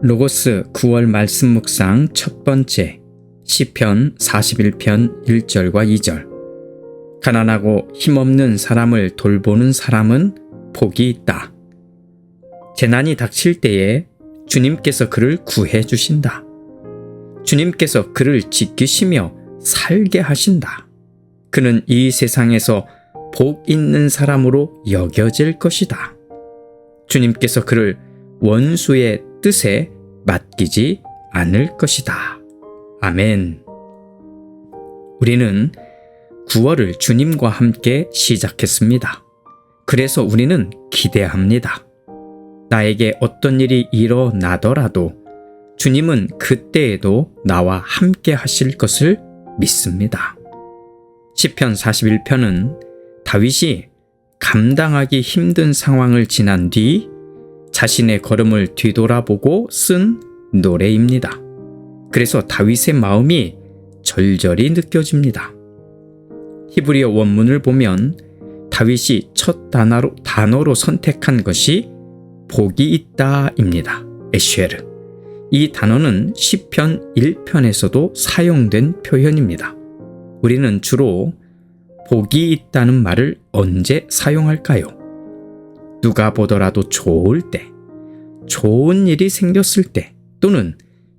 로고스 9월 말씀 묵상 첫 번째 시편 41편 1절과 2절 가난하고 힘없는 사람을 돌보는 사람은 복이 있다. 재난이 닥칠 때에 주님께서 그를 구해 주신다. 주님께서 그를 지키시며 살게 하신다. 그는 이 세상에서 복 있는 사람으로 여겨질 것이다. 주님께서 그를 원수의 뜻에 맡기지 않을 것이다. 아멘. 우리는 9월을 주님과 함께 시작했습니다. 그래서 우리는 기대합니다. 나에게 어떤 일이 일어나더라도 주님은 그때에도 나와 함께 하실 것을 믿습니다. 시편 41편은 다윗이 감당하기 힘든 상황을 지난 뒤 자신의 걸음을 뒤돌아보고 쓴 노래입니다. 그래서 다윗의 마음이 절절히 느껴집니다. 히브리어 원문을 보면 다윗이 첫 단어로, 단어로 선택한 것이 복이 있다입니다. 에쉐르. 이 단어는 시편 1편에서도 사용된 표현입니다. 우리는 주로 복이 있다는 말을 언제 사용할까요? 누가 보더라도 좋을 때, 좋은 일이 생겼을 때, 또는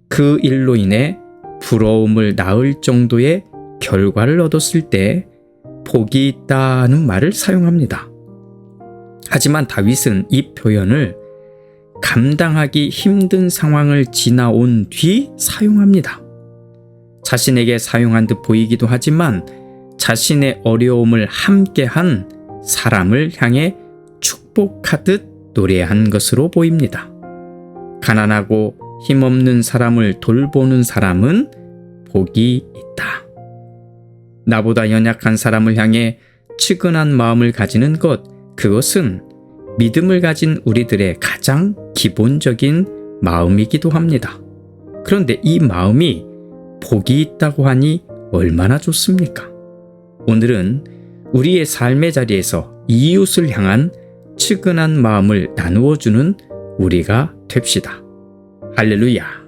그 일로 인해 부러움을 낳을 정도의 결과를 얻었을 때 복이 있다는 말을 사용합니다. 하지만 다윗은 이 표현을 감당하기 힘든 상황을 지나온 뒤 사용합니다. 자신에게 사용한 듯 보이기도 하지만 자신의 어려움을 함께한 사람을 향해 축복하듯 노래한 것으로 보입니다. 가난하고 힘없는 사람을 돌보는 사람은 복이 있다. 나보다 연약한 사람을 향해 측은한 마음을 가지는 것, 그것은 믿음을 가진 우리들의 가장 기본적인 마음이기도 합니다. 그런데 이 마음이 복이 있다고 하니 얼마나 좋습니까? 오늘은 우리의 삶의 자리에서 이웃을 향한 측은한 마음을 나누어 주는 우리가 됩시다. 할렐루야.